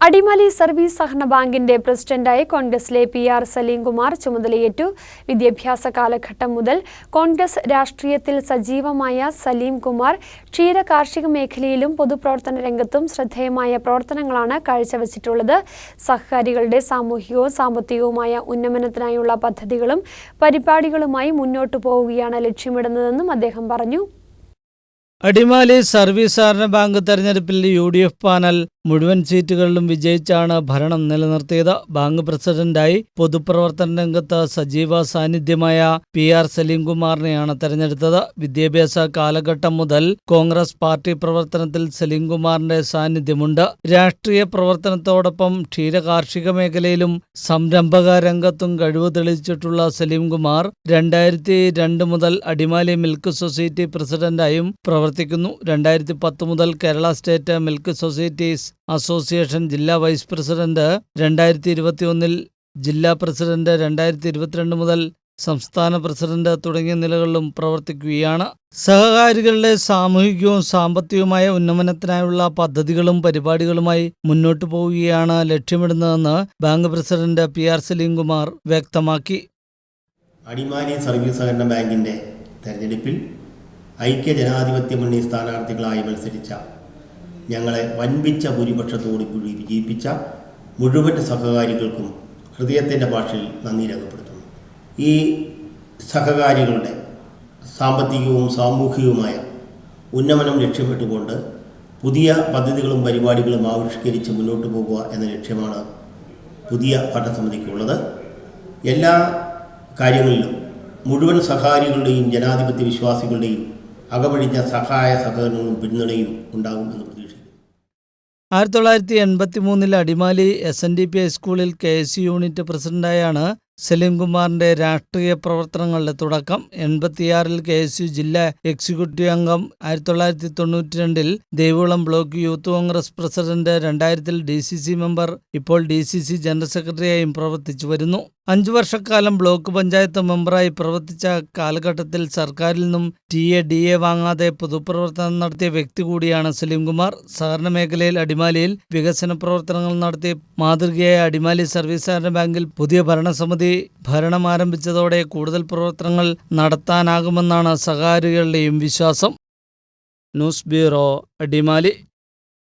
Adimali service സഹകരണ ബാങ്കിന്റെ പ്രസിഡന്റായി കോൺഗ്രസിലെ പി ആർ സലീംകുമാർ ചുമതലയേറ്റു. വിദ്യാഭ്യാസ കാലഘട്ടം മുതൽ കോൺഗ്രസ് രാഷ്ട്രീയത്തിൽ സജീവമായ സലീംകുമാർ ക്ഷീര കാർഷിക മേഖലയിലും പൊതുപ്രവർത്തന രംഗത്തും ശ്രദ്ധേയമായ പ്രവർത്തനങ്ങളാണ് കാഴ്ചവച്ചിട്ടുള്ളത്. സഹകാരികളുടെ സാമൂഹികവും സാമ്പത്തികവുമായ ഉന്നമനത്തിനായുള്ള പദ്ധതികളും പരിപാടികളുമായി മുന്നോട്ടു പോവുകയാണ് ലക്ഷ്യമിടുന്നതെന്നും അദ്ദേഹം പറഞ്ഞു. അടിമാലി സർവീസ് സഹകരണ ബാങ്ക് തെരഞ്ഞെടുപ്പിൽ യു ഡി എഫ് പാനൽ മുഴുവൻ സീറ്റുകളിലും വിജയിച്ചാണ് ഭരണം നിലനിർത്തിയത്. ബാങ്ക് പ്രസിഡന്റായി പൊതുപ്രവർത്തന രംഗത്ത് സജീവ സാന്നിധ്യമായ പി ആർ സലീംകുമാറിനെയാണ് തെരഞ്ഞെടുത്തത്. വിദ്യാഭ്യാസ കാലഘട്ടം മുതൽ കോൺഗ്രസ് പാർട്ടി പ്രവർത്തനത്തിൽ സലീംകുമാറിന്റെ സാന്നിധ്യമുണ്ട്. രാഷ്ട്രീയ പ്രവർത്തനത്തോടൊപ്പം ക്ഷീരകാർഷിക മേഖലയിലും സംരംഭക രംഗത്തും കഴിവ് തെളിയിച്ചിട്ടുള്ള സലീംകുമാർ രണ്ടായിരത്തി രണ്ട് മുതൽ അടിമാലി മിൽക്ക് സൊസൈറ്റി പ്രസിഡന്റായും പ്രവർത്തിക്കുന്നു. രണ്ടായിരത്തി പത്ത് മുതൽ Kerala state milk societies association ജില്ലാ വൈസ് പ്രസിഡന്റ് രണ്ടായിരത്തി ഇരുപത്തിയൊന്നിൽ ജില്ലാ പ്രസിഡന്റ് രണ്ടായിരത്തി ഇരുപത്തിരണ്ട് മുതൽ സംസ്ഥാന പ്രസിഡന്റ് തുടങ്ങിയ നിലകളിലും പ്രവർത്തിക്കുകയാണ്. സഹകാരികളുടെ സാമൂഹികവും സാമ്പത്തികവുമായ ഉന്നമനത്തിനായുള്ള പദ്ധതികളും പരിപാടികളുമായി മുന്നോട്ടു പോവുകയാണ് ലക്ഷ്യമിടുന്നതെന്ന് bank president P R Salimkumar വ്യക്തമാക്കി. അടിമാലി സർവീസ് സഹകരണ ബാങ്കിന്റെ തെരഞ്ഞെടുപ്പിൽ ഐക്യ ജനാധിപത്യ മുന്നണി സ്ഥാനാർത്ഥികളായി മത്സരിച്ച ഞങ്ങളെ വൻപിച്ച ഭൂരിപക്ഷത്തോടു വിജയിപ്പിച്ച മുഴുവൻ സഹകാരികൾക്കും ഹൃദയത്തിന്റെ ഭാഷയിൽ നന്ദി രേഖപ്പെടുത്തുന്നു. ഈ സഹകാരികളുടെ സാമ്പത്തികവും സാമൂഹികവുമായ ഉന്നമനം ലക്ഷ്യമിട്ടുകൊണ്ട് പുതിയ പദ്ധതികളും പരിപാടികളും ആവിഷ്കരിച്ച് മുന്നോട്ട് പോകുക എന്ന ലക്ഷ്യമാണ് പുതിയ ഭരണസമിതിക്കുള്ളത് എല്ലാ കാര്യങ്ങളിലും മുഴുവൻ സഹകാരികളുടെയും ജനാധിപത്യ വിശ്വാസികളുടെയും അകമഴിഞ്ഞ സഹായ സഹകരണങ്ങളും പിന്തുണയും ഉണ്ടാകുമെന്ന് ആയിരത്തി തൊള്ളായിരത്തി എൺപത്തി മൂന്നിൽ Adimali S N D P ഹൈസ്കൂളിൽ കെ എസ് യൂണിറ്റ് പ്രസിഡന്റായാണ് സലീംകുമാറിന്റെ രാഷ്ട്രീയ പ്രവർത്തനങ്ങളുടെ തുടക്കം എൺപത്തിയാറിൽ കെ എസ് യു ജില്ലാ എക്സിക്യൂട്ടീവ് അംഗം ആയിരത്തി തൊള്ളായിരത്തി തൊണ്ണൂറ്റി രണ്ടിൽ Devikulam block youth Congress president രണ്ടായിരത്തിൽ ഡി സി സി മെമ്പർ ഇപ്പോൾ ഡി സി സി ജനറൽ സെക്രട്ടറിയായും പ്രവർത്തിച്ചു വരുന്നു. അഞ്ചു വർഷക്കാലം ബ്ലോക്ക് പഞ്ചായത്ത് മെമ്പറായി പ്രവർത്തിച്ച കാലഘട്ടത്തിൽ സർക്കാരിൽ നിന്നും ടി എ ഡി എ വാങ്ങാതെ പൊതുപ്രവർത്തനം നടത്തിയ വ്യക്തി കൂടിയാണ് സലീംകുമാർ സഹകരണ മേഖലയിൽ അടിമാലിയിൽ വികസന പ്രവർത്തനങ്ങൾ നടത്തി മാതൃകയായ അടിമാലി സർവീസ് ബാങ്കിൽ പുതിയ ഭരണസമിതി ഭരണം ആരംഭിച്ചതോടെ കൂടുതൽ പ്രവർത്തനങ്ങൾ നടത്താനാകുമെന്നാണ് സഹകാരികളുടെയും വിശ്വാസം. News bureau Adimali.